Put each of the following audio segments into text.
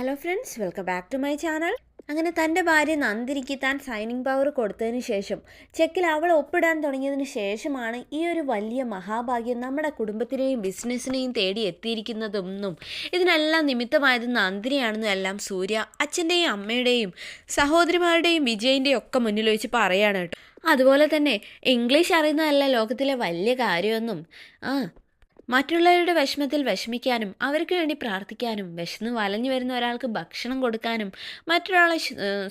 Hello friends welcome back to my channel അങ്ങനെ തന്റെ ഭാര്യ നന്ദിരിക്ക് താൻ സൈനിങ് പവർ കൊടുത്തതിന് ശേഷം ചെക്കിൽ അവൾ ഒപ്പിടാൻ തുടങ്ങിയതിന് ശേഷമാണ് ഈ ഒരു വലിയ മഹാഭാഗ്യം നമ്മുടെ കുടുംബത്തിനെയും ബിസിനസ്സിനെയും തേടി എത്തിയിരിക്കുന്നതെന്നും ഇതിനെല്ലാം നിമിത്തമായത് നന്ദിനിയാണെന്നും എല്ലാം സൂര്യ അച്ഛന്റെയും അമ്മയുടെയും സഹോദരിമാരുടെയും വിജയിന്റെയും ഒക്കെ മുന്നിൽ വെച്ച് പറയാണ് കേട്ടോ. അതുപോലെ തന്നെ ഇംഗ്ലീഷ് അറിയുന്നതല്ല ലോകത്തിലെ വലിയ കാര്യമൊന്നും ആ മറ്റുള്ളവരുടെ വിഷമത്തിൽ വിഷമിക്കാനും അവർക്ക് വേണ്ടി പ്രാർത്ഥിക്കാനും വിശന്ന് വലഞ്ഞു വരുന്ന ഒരാൾക്ക് ഭക്ഷണം കൊടുക്കാനും മറ്റൊരാളെ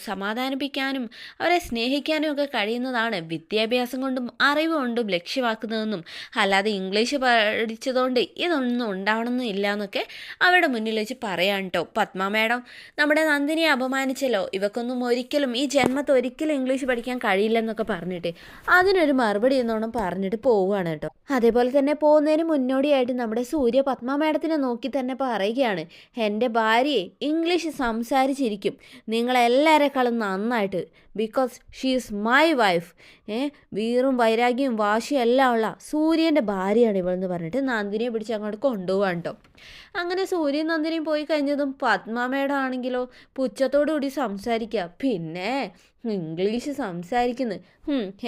സമാധാനിപ്പിക്കാനും അവരെ സ്നേഹിക്കാനും ഒക്കെ കഴിയുന്നതാണ് വിദ്യാഭ്യാസം കൊണ്ടും അറിവ് കൊണ്ടും ലക്ഷ്യമാക്കുന്നതെന്നും അല്ലാതെ ഇംഗ്ലീഷ് പഠിച്ചതുകൊണ്ട് ഇതൊന്നും ഉണ്ടാവണമെന്നില്ല എന്നൊക്കെ അവരുടെ മുന്നിൽ വെച്ച് പറയാൻ കേട്ടോ പത്മ മേഡം നമ്മുടെ നന്ദിനിയെ അപമാനിച്ചല്ലോ. ഇവക്കൊന്നും ഒരിക്കലും ഈ ജന്മത്ത് ഒരിക്കലും ഇംഗ്ലീഷ് പഠിക്കാൻ കഴിയില്ലെന്നൊക്കെ പറഞ്ഞിട്ട് അതിനൊരു മറുപടി എന്നോണം പറഞ്ഞിട്ട് പോവുകയാണ് കേട്ടോ അതേപോലെ തന്നെ പോകുന്നതിന് മുന്നോടിയായിട്ട് നമ്മുടെ സൂര്യ പത്മ മാഡത്തിനെ നോക്കി തന്നെ പറയുകയാണ് എന്റെ ഭാര്യയെ ഇംഗ്ലീഷ് സംസാരിച്ചിരിക്കും. നിങ്ങളെല്ലാവരെക്കാളും നന്നായിട്ട്. Because she is my wife ഏ വീറും വൈരാഗ്യവും വാശിയും എല്ലാം ഉള്ള സൂര്യന്റെ ഭാര്യയാണ് ഇവളെന്ന് പറഞ്ഞിട്ട് നന്ദിനിയെ പിടിച്ച് അങ്ങോട്ട് കൊണ്ടുപോകാൻ കേട്ടോ അങ്ങനെ സൂര്യൻ നന്ദിനിയും പോയി കഴിഞ്ഞതും പത്മ മേഡം ആണെങ്കിലോ പുച്ഛത്തോടു കൂടി സംസാരിക്കുക. പിന്നെ ഇംഗ്ലീഷ് സംസാരിക്കുന്നു.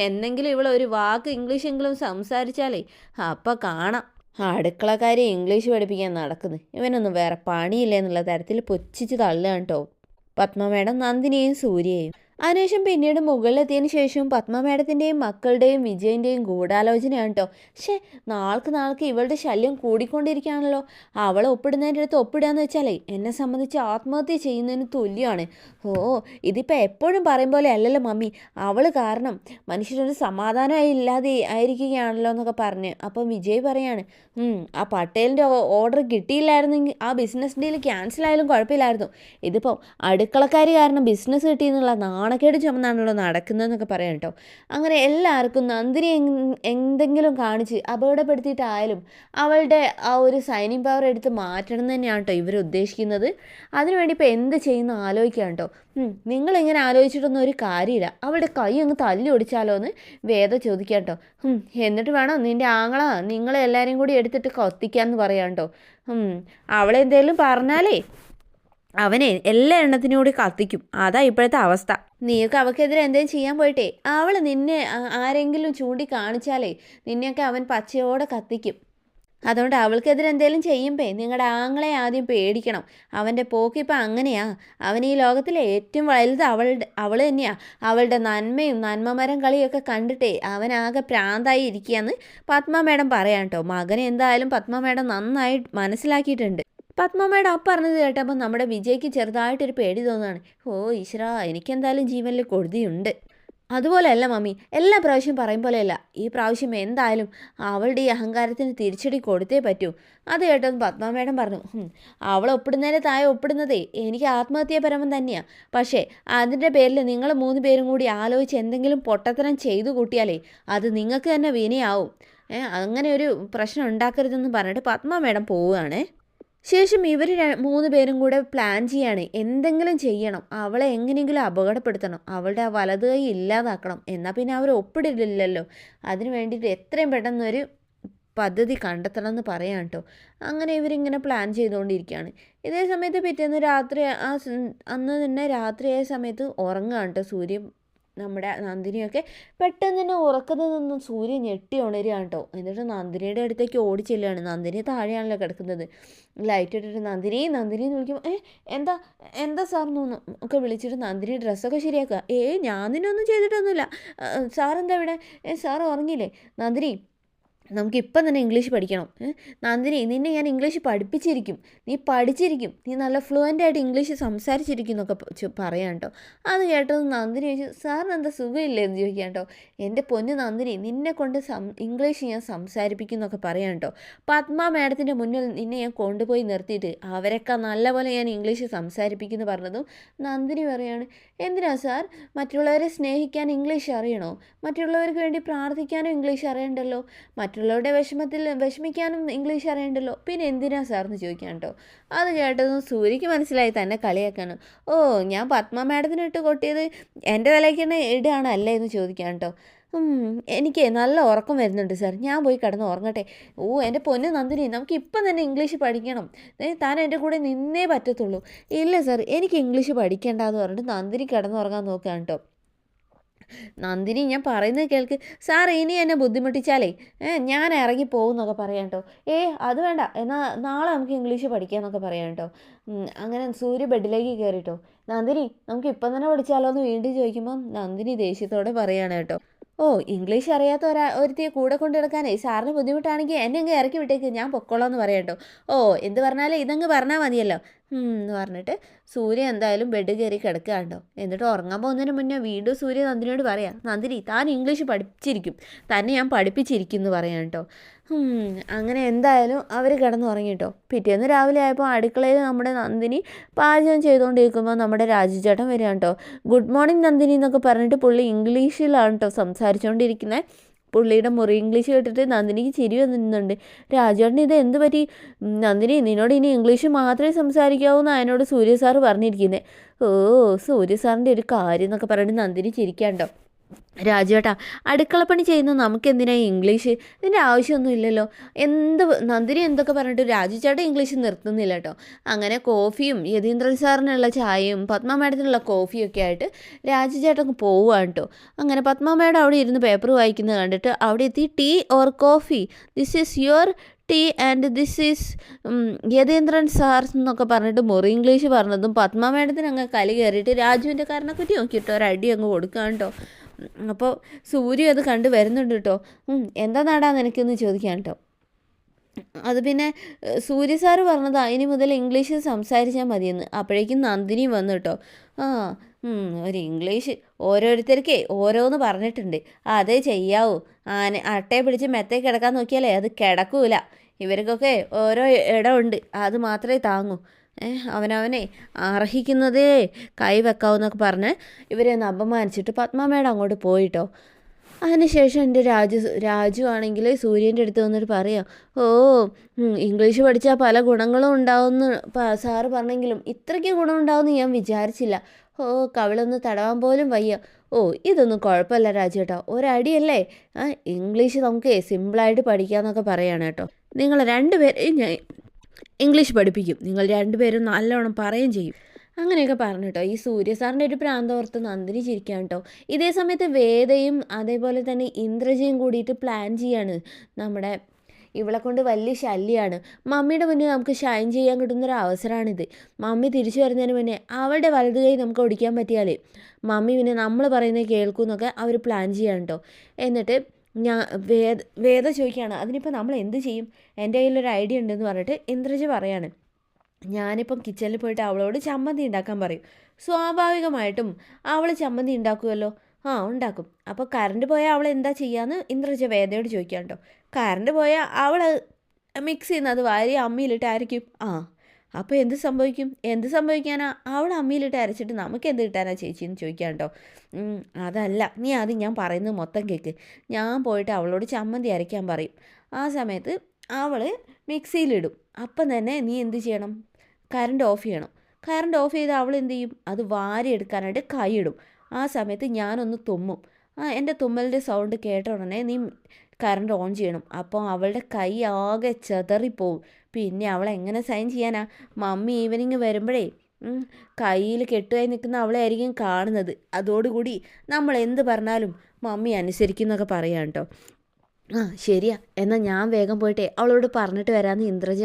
എന്നെങ്കിലും ഇവളൊരു വാക്ക് ഇംഗ്ലീഷെങ്കിലും സംസാരിച്ചാലേ അപ്പം കാണാം. അടുക്കളക്കാരെ ഇംഗ്ലീഷ് പഠിപ്പിക്കാൻ നടക്കുന്നു. ഇവനൊന്നും വേറെ പണിയില്ല എന്നുള്ള തരത്തിൽ പൊച്ചിച്ച് തള്ളുകയാണ് കേട്ടോ പത്മ മേഡം നന്ദിനിയെയും സൂര്യയെയും. അതിനുശേഷം പിന്നീട് മുകളിലെത്തിയതിന് ശേഷം പത്മ മേഡത്തിന്റെയും മക്കളുടെയും വിജയന്റെയും ഗൂഢാലോചനയാണ് കേട്ടോ പക്ഷേ നാൾക്ക് നാൾക്ക് ഇവളുടെ ശല്യം കൂടിക്കൊണ്ടിരിക്കുകയാണല്ലോ. അവളെ ഒപ്പിടുന്നതിന്റെ അടുത്ത് ഒപ്പിടുകയെന്ന് വെച്ചാലേ എന്നെ സംബന്ധിച്ച് ആത്മഹത്യ ചെയ്യുന്നതിന് തുല്യമാണ് ഓ ഇതിപ്പോൾ എപ്പോഴും പറയും പോലെ അല്ലല്ലോ മമ്മി. അവൾ കാരണം മനുഷ്യരൊരു സമാധാനമായി ഇല്ലാതെ ആയിരിക്കുകയാണല്ലോ എന്നൊക്കെ പറഞ്ഞ് അപ്പം വിജയ് പറയാണ് "ഉം, ആ പട്ടേലിന്റെ ഓർഡർ കിട്ടിയില്ലായിരുന്നെങ്കിൽ ആ ബിസിനസ് ഡീൽ ക്യാൻസൽ ആയാലും കുഴപ്പമില്ലായിരുന്നു. ഇതിപ്പോൾ അടുക്കളക്കാർ കാരണം ബിസിനസ് കിട്ടിയെന്നുള്ള നാണക്കേട് ചുമന്നാണല്ലോ നടക്കുന്നതെന്നൊക്കെ പറയാം കേട്ടോ. അങ്ങനെ എല്ലാവർക്കും നന്ദിനി എന്തെങ്കിലും കാണിച്ച് അപകടപ്പെടുത്തിയിട്ടായാലും അവളുടെ ആ ഒരു സൈനിങ് പവർ എടുത്ത് മാറ്റണം തന്നെയാണ് കേട്ടോ ഇവർ ഉദ്ദേശിക്കുന്നത്. അതിനുവേണ്ടി ഇപ്പോൾ എന്ത് ചെയ്യുന്നു ആലോചിക്കാം കേട്ടോ. നിങ്ങളിങ്ങനെ ആലോചിച്ചിട്ടൊന്നും ഒരു കാര്യമില്ല. അവളുടെ കൈ അങ്ങ് തല്ലി ഒടിച്ചാലോ എന്ന് വേദ ചോദിക്കാം കേട്ടോ. എന്നിട്ട് വേണം നിന്റെ ആങ്ങള നിങ്ങളെല്ലാവരും കൂടി എടുത്തിട്ട് കത്തിക്കാന്ന് പറയാം കേട്ടോ. അവളെന്തേലും പറഞ്ഞാലേ അവനെ എല്ലാ എണ്ണത്തിനും കൂടി കത്തിക്കും. അതാ ഇപ്പോഴത്തെ അവസ്ഥ. നീയൊക്കെ അവക്കെതിരെ എന്തേലും ചെയ്യാൻ പോയിട്ടെ. അവൾ നിന്നെ ആരെങ്കിലും ചൂണ്ടി കാണിച്ചാലേ നിന്നെയൊക്കെ അവൻ പച്ചയോടെ കത്തിക്കും. അതുകൊണ്ട് അവൾക്കെതിരെ എന്തേലും ചെയ്യുമ്പേ നിങ്ങളുടെ ആങ്ങളെ ആദ്യം പേടിക്കണം. അവന്റെ പോക്കിപ്പോൾ അങ്ങനെയാ. അവൻ ഈ ലോകത്തിലെ ഏറ്റവും വലുത് അവളുടെ അവൾ തന്നെയാ. അവളുടെ നന്മയും നന്മമരം കളിയൊക്കെ കണ്ടിട്ടേ അവനാകെ പ്രാന്തായി ഇരിക്കുകയെന്ന് പത്മ മേഡം പറയാം കേട്ടോ മകനെ എന്തായാലും പത്മ മേഡം നന്നായി മനസ്സിലാക്കിയിട്ടുണ്ട്. പത്മ അപ്പ പറഞ്ഞത് കേട്ടപ്പോൾ നമ്മുടെ വിജയ്ക്ക് ചെറുതായിട്ടൊരു പേടി തോന്നുകയാണ്. ഓ ഈശ്വര എനിക്കെന്തായാലും ജീവനിൽ കൊഴുതിയുണ്ട് അതുപോലെയല്ല മമ്മി എല്ലാ പ്രാവശ്യം പറയും പോലെയല്ല ഈ പ്രാവശ്യം എന്തായാലും അവളുടെ ഈ അഹങ്കാരത്തിന് തിരിച്ചടി കൊടുത്തേ പറ്റൂ. അത് കേട്ടത് പത്മ മേഡം പറഞ്ഞു അവൾ ഒപ്പിടുന്നതിന് താഴെ ഒപ്പിടുന്നതേ എനിക്ക് ആത്മഹത്യാപരമം തന്നെയാണ് പക്ഷേ അതിന്റെ പേരിൽ നിങ്ങൾ മൂന്ന് പേരും കൂടി ആലോചിച്ച് എന്തെങ്കിലും പൊട്ടത്തരം ചെയ്തു കൂട്ടിയാലേ അത് നിങ്ങൾക്ക് തന്നെ വിനയാവും. അങ്ങനെ ഒരു പ്രശ്നം ഉണ്ടാക്കരുതെന്ന് പറഞ്ഞിട്ട് പത്മ മേഡം പോവുകയാണേ. ശേഷം ഇവർ മൂന്ന് പേരും കൂടെ പ്ലാൻ ചെയ്യാണ്. എന്തെങ്കിലും ചെയ്യണം. അവളെ എങ്ങനെയെങ്കിലും അപകടപ്പെടുത്തണം. അവളുടെ ആ വലത് കൈ ഇല്ലാതാക്കണം. എന്നാൽ പിന്നെ അവർ ഒപ്പിടില്ലല്ലോ. അതിന് വേണ്ടിയിട്ട് എത്രയും പെട്ടെന്ന് ഒരു പദ്ധതി കണ്ടെത്തണം എന്ന് പറയാം കേട്ടോ അങ്ങനെ ഇവരിങ്ങനെ പ്ലാൻ ചെയ്തുകൊണ്ടിരിക്കുകയാണ് ഇതേ സമയത്ത് പിറ്റേന്ന് രാത്രി ആ അന്ന് തന്നെ രാത്രിയായ സമയത്ത് ഉറങ്ങുകയാണ് കേട്ടോ സൂര്യൻ നമ്മുടെ നന്ദിനിയൊക്കെ പെട്ടെന്ന് തന്നെ ഉറക്കത്തിൽ നിന്നും സൂര്യൻ ഞെട്ടി ഉണരുകയാണ് കേട്ടോ എന്നിട്ട് നന്ദിനിയുടെ അടുത്തേക്ക് ഓടി ചെല്ലുകയാണ്. നന്ദിനി താഴെയാണല്ലോ കിടക്കുന്നത്. ലൈറ്റ് ഇട്ടിട്ട് നന്ദിനി നന്ദിനി എന്ന് വിളിക്കുമ്പോൾ ഏ എന്താ എന്താ എന്നൊന്ന് ഒക്കെ വിളിച്ചിട്ട് നന്ദിനി ഡ്രസ്സൊക്കെ ശരിയാക്കുക. ഏ ഞാൻ നിന്നൊന്നും ചെയ്തിട്ടൊന്നുമില്ല. സാർ എന്താ ഇവിടെ? ഏ സാർ ഉറങ്ങിയില്ലേ? നന്ദിനി നമുക്ക് ഇപ്പം തന്നെ ഇംഗ്ലീഷ് പഠിക്കണം. നന്ദിനി നിന്നെ ഞാൻ ഇംഗ്ലീഷ് പഠിപ്പിച്ചിരിക്കും. നീ പഠിച്ചിരിക്കും. നീ നല്ല ഫ്ലുവന്റ് ആയിട്ട് ഇംഗ്ലീഷ് സംസാരിച്ചിരിക്കും എന്നൊക്കെ പറയാം കേട്ടോ. അത് കേട്ടത് നന്ദിനി ചോദിച്ചു സാറിന് എന്താ സുഖമില്ലേ എന്ന് ചോദിക്കാം കേട്ടോ. എന്റെ പൊന്ന് നന്ദിനി നിന്നെ കൊണ്ട് ഇംഗ്ലീഷ് ഞാൻ സംസാരിപ്പിക്കും എന്നൊക്കെ പറയാം കേട്ടോ. പത്മ മേഡത്തിന്റെ മുന്നിൽ നിന്നെ ഞാൻ കൊണ്ടുപോയി നിർത്തിയിട്ട് അവരൊക്കെ നല്ലപോലെ ഞാൻ ഇംഗ്ലീഷ് സംസാരിപ്പിക്കുന്നു പറഞ്ഞതും നന്ദിനി പറയാണ് എന്തിനാ സാർ? മറ്റുള്ളവരെ സ്നേഹിക്കാൻ ഇംഗ്ലീഷ് അറിയണോ? മറ്റുള്ളവർക്ക് വേണ്ടി പ്രാർത്ഥിക്കാനും ഇംഗ്ലീഷ് അറിയണ്ടല്ലോ? മറ്റുള്ളവരുടെ വിഷമത്തിൽ വിഷമിക്കാനും ഇംഗ്ലീഷ് അറിയണ്ടല്ലോ? പിന്നെ എന്തിനാ എന്ന് ചോദിക്കാൻ കേട്ടോ അത് കേട്ടതും സൂര്യക്ക് മനസ്സിലായി തന്നെ കളിയാക്കാണ്. ഓ ഞാൻ പത്മ മാഡത്തിന് ഇട്ട് കൊട്ടിയത് എന്റെ തലയ്ക്ക് തന്നെ ഇടുകയാണ് അല്ലേ എന്ന് ചോദിക്കാൻ കേട്ടോ എനിക്ക് നല്ല ഉറക്കം വരുന്നുണ്ട് സാർ ഞാൻ പോയി കിടന്ന് ഉറങ്ങട്ടെ. ഓ എന്റെ പൊന്ന് നന്ദിനി നമുക്ക് ഇപ്പം തന്നെ ഇംഗ്ലീഷ് പഠിക്കണം. താൻ എന്റെ കൂടെ നിന്നേ പറ്റത്തുള്ളൂ. ഇല്ല സാർ എനിക്ക് ഇംഗ്ലീഷ് പഠിക്കേണ്ടെന്ന് പറഞ്ഞിട്ട് നന്ദിനി കിടന്നുറങ്ങാൻ നോക്കുകയാണ് കേട്ടോ നന്ദിനി ഞാൻ പറയുന്നത് കേൾക്ക്. സാർ ഇനി എന്നെ ബുദ്ധിമുട്ടിച്ചാലേ? ഞാൻ ഇറങ്ങി പോകുന്നൊക്കെ പറയാം കേട്ടോ. ഏ അത് വേണ്ട. എന്നാൽ നാളെ നമുക്ക് ഇംഗ്ലീഷ് പഠിക്കാമെന്നൊക്കെ പറയാം കേട്ടോ. അങ്ങനെ സൂര്യ ബെഡിലേക്ക് കയറിട്ടോ നന്ദിനി നമുക്ക് ഇപ്പം തന്നെ പഠിച്ചാലോ എന്ന് വീണ്ടും ചോദിക്കുമ്പം നന്ദിനി ദേഷ്യത്തോടെ പറയാണ് കേട്ടോ. ഓ ഇംഗ്ലീഷ് അറിയാത്ത ഒരാ ഒരുത്തിയെ കൂടെ കൊണ്ട് നടക്കാനേ സാറിന് ബുദ്ധിമുട്ടാണെങ്കിൽ എന്നെ അങ്ങ് ഇറക്കി വിട്ടേക്ക് ഞാൻ പൊക്കോളാം എന്ന് പറയട്ടോ. ഓ എന്ത് പറഞ്ഞാലും ഇതങ്ങ് പറഞ്ഞാൽ മതിയല്ലോ. എന്ന് പറഞ്ഞിട്ട് സൂര്യ എന്തായാലും ബെഡ് കയറി കിടക്കുകയാണ്ടോ എന്നിട്ട് ഉറങ്ങാൻ പോകുന്നതിന് മുന്നേ വീണ്ടും സൂര്യ നന്ദിനോട് പറയാം നന്ദിനി താൻ ഇംഗ്ലീഷ് പഠിച്ചിരിക്കും. തന്നെ ഞാൻ പഠിപ്പിച്ചിരിക്കും എന്ന് പറയാം കേട്ടോ അങ്ങനെ എന്തായാലും അവർ കിടന്നുറങ്ങിട്ടോ. പിറ്റേന്ന് രാവിലെ ആയപ്പോൾ അടുക്കളയിൽ നമ്മുടെ നന്ദിനി പാചകം ചെയ്തുകൊണ്ടിരിക്കുമ്പോൾ നമ്മുടെ രാജുചേട്ടൻ വരികയാണ് കേട്ടോ ഗുഡ് മോർണിംഗ് നന്ദിനി എന്നൊക്കെ പറഞ്ഞിട്ട് പുള്ളി ഇംഗ്ലീഷിലാണ് കേട്ടോ സംസാരിച്ചുകൊണ്ടിരിക്കുന്നത് പുള്ളിയുടെ മുറി ഇംഗ്ലീഷ് കേട്ടിട്ട് നന്ദിനിക്ക് ചിരി വന്നിരുന്നുണ്ട് രാജേട്ടന് ഇത് എന്ത് പറ്റി? നന്ദിനി നിന്നോട് ഇനി ഇംഗ്ലീഷ് മാത്രമേ സംസാരിക്കാവൂ എന്ന് എന്നോട് സൂര്യ സാറ് പറഞ്ഞിരിക്കുന്നത് ഓ സൂര്യ സാറിന്റെ ഒരു കാര്യം എന്നൊക്കെ പറഞ്ഞിട്ട് നന്ദിനി ചിരിക്കാണ്ടോ രാജുവേട്ടാ അടുക്കളപ്പണി ചെയ്യുന്ന. നമുക്ക് എന്തിനാ ഇംഗ്ലീഷ്? ഇതിന്റെ ആവശ്യമൊന്നും ഇല്ലല്ലോ. എന്ത് നന്ദിനി എന്തൊക്കെ പറഞ്ഞിട്ട് രാജു ചേട്ടൻ ഇംഗ്ലീഷ് നിർത്തുന്നില്ല കേട്ടോ. അങ്ങനെ കോഫിയും യതീന്ദ്രൻ സാറിനുള്ള ചായയും പത്മ മേഡത്തിനുള്ള കോഫിയും ഒക്കെ ആയിട്ട് രാജു ചേട്ടൻ പോവുകയാണ് കേട്ടോ. അങ്ങനെ പത്മ മേഡം അവിടെ ഇരുന്ന് പേപ്പർ വായിക്കുന്നത് കണ്ടിട്ട് അവിടെ എത്തി tea or coffee? This is your tea and this is Yatheendran sir's എന്നൊക്കെ പറഞ്ഞിട്ട് മുറി ഇംഗ്ലീഷ് പറഞ്ഞതും പത്മ മേഡത്തിന് അങ്ങ് കലി കയറിയിട്ട് രാജുവിന്റെ കാരണക്കുറ്റി നോക്കിയിട്ടോ ഒരു അടി അങ്ങ് കൊടുക്കാൻ കേട്ടോ. അപ്പോൾ സൂര്യ അത് കണ്ട് വരുന്നുണ്ട് കേട്ടോ എന്താ നാടാ നിനക്കെന്ന് ചോദിക്കാൻ കേട്ടോ അത് പിന്നെ സൂര്യ സാറ് പറഞ്ഞതാ ഇനി മുതൽ ഇംഗ്ലീഷിൽ സംസാരിച്ചാൽ മതിയെന്ന്. അപ്പോഴേക്കും നന്ദിനി വന്നു കേട്ടോ ആ ഒരു ഇംഗ്ലീഷ് ഓരോരുത്തർക്കേ ഓരോന്ന് പറഞ്ഞിട്ടുണ്ട്. അതേ ചെയ്യാവൂ. ആന അട്ടയെ പിടിച്ച് മെത്തേ കിടക്കാൻ നോക്കിയാലേ അത് കിടക്കൂല. ഇവർക്കൊക്കെ ഓരോ ഇടമുണ്ട് അത് മാത്രമേ താങ്ങൂ. അവനവനെ അർഹിക്കുന്നതേ കൈ വെക്കാവെന്നൊക്കെ പറഞ്ഞ് ഇവരെ ഒന്ന് അപമാനിച്ചിട്ട് പത്മമ്മയുടെ അങ്ങോട്ട് പോയിട്ടോ. അതിനുശേഷം എന്റെ രാജു രാജു ആണെങ്കിൽ സൂര്യന്റെ അടുത്ത് വന്നിട്ട് പറയാം ഓ ഇംഗ്ലീഷ് പഠിച്ചാൽ പല ഗുണങ്ങളും ഉണ്ടാവുമെന്ന് സാറ് പറഞ്ഞെങ്കിലും ഇത്രയ്ക്ക് ഗുണം ഉണ്ടാവുമെന്ന് ഞാൻ വിചാരിച്ചില്ല. ഓ കവിളൊന്ന് തടവാൻ പോലും വയ്യ. ഓ ഇതൊന്നും കുഴപ്പമില്ല രാജേട്ടാ ഒരടിയല്ലേ? ഇംഗ്ലീഷ് നമുക്ക് സിമ്പിളായിട്ട് പഠിക്കാമെന്നൊക്കെ പറയാണ് കേട്ടോ. നിങ്ങൾ രണ്ടുപേരെയും ഞാൻ ഇംഗ്ലീഷ് പഠിപ്പിക്കും. നിങ്ങൾ രണ്ടുപേരും നല്ലോണം പറയുകയും ചെയ്യും. അങ്ങനെയൊക്കെ പറഞ്ഞു കേട്ടോ. ഈ സൂര്യ സാറിന്റെ ഒരു പ്രാന്തോർത്ത് നന്ദിനി ചിരിക്കാൻ കേട്ടോ. ഇതേ സമയത്ത് വേദയും അതേപോലെ തന്നെ ഇന്ദ്രജയും കൂടിയിട്ട് പ്ലാൻ ചെയ്യാണ്. നമ്മുടെ ഇവളെ കൊണ്ട് വലിയ ശല്യമാണ് മമ്മിയുടെ മുന്നിൽ നമുക്ക് ഷൈൻ ചെയ്യാൻ കിട്ടുന്നൊരു അവസരമാണിത് മമ്മി തിരിച്ചു വരുന്നതിന് മുന്നേ അവളുടെ വലത് കൈ നമുക്ക് ഒടിക്കാൻ പറ്റിയാലേ. മമ്മി പിന്നെ നമ്മൾ പറയുന്നത് കേൾക്കും എന്നൊക്കെ അവർ പ്ലാൻ ചെയ്യാൻ കേട്ടോ. എന്നിട്ട് ഞാൻ വേദ വേദ ചോദിക്കുകയാണ് അതിനിപ്പോൾ നമ്മൾ എന്ത് ചെയ്യും? എന്റെ കയ്യിലൊരു ഐഡിയ ഉണ്ടെന്ന് പറഞ്ഞിട്ട് ഇന്ദ്രജ പറയാണ് ഞാനിപ്പം കിച്ചണിൽ പോയിട്ട് അവളോട് ചമ്മന്തി ഉണ്ടാക്കാൻ പറയും. സ്വാഭാവികമായിട്ടും അവൾ ചമ്മന്തി ഉണ്ടാക്കുമല്ലോ? ആ ഉണ്ടാക്കും. അപ്പോൾ കറണ്ട് പോയാൽ അവൾ എന്താ ചെയ്യാന്ന് ഇന്ദ്രജ വേദയോട് ചോദിക്കാം കേട്ടോ കറണ്ട് പോയാൽ അവൾ മിക്സ് ചെയ്യുന്നത് വാരി അമ്മിയിലിട്ടായിരിക്കും ആ അപ്പോൾ എന്ത് സംഭവിക്കും? എന്ത് സംഭവിക്കാനാ? അവൾ അമ്മിയിലിട്ട് അരച്ചിട്ട് നമുക്ക് എന്ത് കിട്ടാനാ ചേച്ചി എന്ന് ചോദിക്കാം കേട്ടോ അതല്ല. നീ ആദ്യം ഞാൻ പറയുന്നത് മൊത്തം കേക്ക്. ഞാൻ പോയിട്ട് അവളോട് ചമ്മന്തി അരയ്ക്കാൻ പറയും. ആ സമയത്ത് അവൾ മിക്സിയിലിടും. അപ്പം തന്നെ നീ എന്ത് ചെയ്യണം? കറണ്ട് ഓഫ് ചെയ്യണം. കറണ്ട് ഓഫ് ചെയ്ത് അവൾ എന്ത് ചെയ്യും? അത് വാരി എടുക്കാനായിട്ട് കൈയിടും. ആ സമയത്ത് ഞാനൊന്ന് തുമ്മും. ആ എന്റെ തുമ്മലിന്റെ സൗണ്ട് കേട്ട ഉടനെ നീ കറണ്ട് ഓൺ ചെയ്യണം. അപ്പോൾ അവളുടെ കൈ ആകെ ചെതറിപ്പോവും. പിന്നെ അവൾ എങ്ങനെ സൈൻ ചെയ്യാനാ? മമ്മി ഈവനിങ് വരുമ്പോഴേ കയ്യിൽ കെട്ടുകയായി നിൽക്കുന്ന അവളെ ആയിരിക്കും കാണുന്നത്. അതോടുകൂടി നമ്മൾ എന്ത് പറഞ്ഞാലും മമ്മി അനുസരിക്കുന്നൊക്കെ പറയാം കേട്ടോ ആ ശരിയാ. എന്നാൽ ഞാൻ വേഗം പോയിട്ടേ. അവളോട് പറഞ്ഞിട്ട് വരാമെന്ന് ഇന്ദ്രജ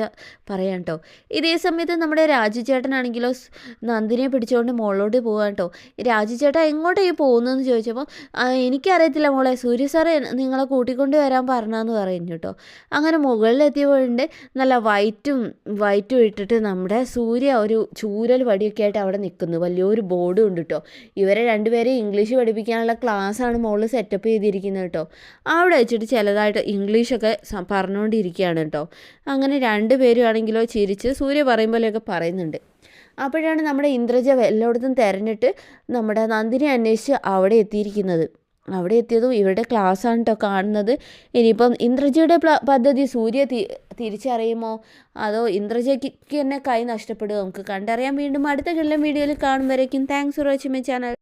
പറയാം കേട്ടോ ഇതേ സമയത്ത് നമ്മുടെ രാജു ചേട്ടനാണെങ്കിലോ നന്ദിനിയെ പിടിച്ചുകൊണ്ട് മോളോട് പോകാൻ കേട്ടോ രാജു ചേട്ടാ എങ്ങോട്ടാണ് ഈ പോകുന്നതെന്ന് ചോദിച്ചപ്പോൾ "ആ, എനിക്കറിയത്തില്ല മോളെ. സൂര്യ സാറ് നിങ്ങളെ കൂട്ടിക്കൊണ്ട് വരാൻ പറഞ്ഞാന്ന് പറയുന്നു കേട്ടോ അങ്ങനെ മുകളിലെത്തിയപ്പോഴുണ്ട് നല്ല വൈറ്റും വൈറ്റും ഇട്ടിട്ട് നമ്മുടെ സൂര്യ ഒരു ചൂരൽ വടിയൊക്കെ ആയിട്ട് അവിടെ നിൽക്കുന്നു. വലിയൊരു ബോർഡും ഉണ്ട് കേട്ടോ ഇവരെ രണ്ടുപേരെയും ഇംഗ്ലീഷ് പഠിപ്പിക്കാനുള്ള ക്ലാസ്സാണ് മോൾ സെറ്റപ്പ് ചെയ്തിരിക്കുന്നത് കേട്ടോ. അവിടെ വെച്ചിട്ട് ചിലതായിട്ട് ഇംഗ്ലീഷൊക്കെ പറഞ്ഞുകൊണ്ടിരിക്കുകയാണ് കേട്ടോ അങ്ങനെ രണ്ടുപേരും ആണെങ്കിലോ ചിരിച്ച് സൂര്യ പറയും പോലെയൊക്കെ പറയുന്നുണ്ട്. അപ്പോഴാണ് നമ്മുടെ ഇന്ദ്രജ എല്ലായിടത്തും തിരഞ്ഞിട്ട് നമ്മുടെ നന്ദിനെ അന്വേഷിച്ച് അവിടെ എത്തിയിരിക്കുന്നത്. അവിടെ എത്തിയതും ഇവരുടെ ക്ലാസ്സാണ് കേട്ടോ കാണുന്നത്. ഇനിയിപ്പം ഇന്ദ്രജയുടെ പദ്ധതി സൂര്യ തിരിച്ചറിയുമോ? അതോ ഇന്ദ്രജയ്ക്ക് തന്നെ കൈ നഷ്ടപ്പെടുമോ? നമുക്ക് കണ്ടറിയാം. വീണ്ടും അടുത്ത കൊല്ലം വീഡിയോയിൽ കാണും thanks for watching my channel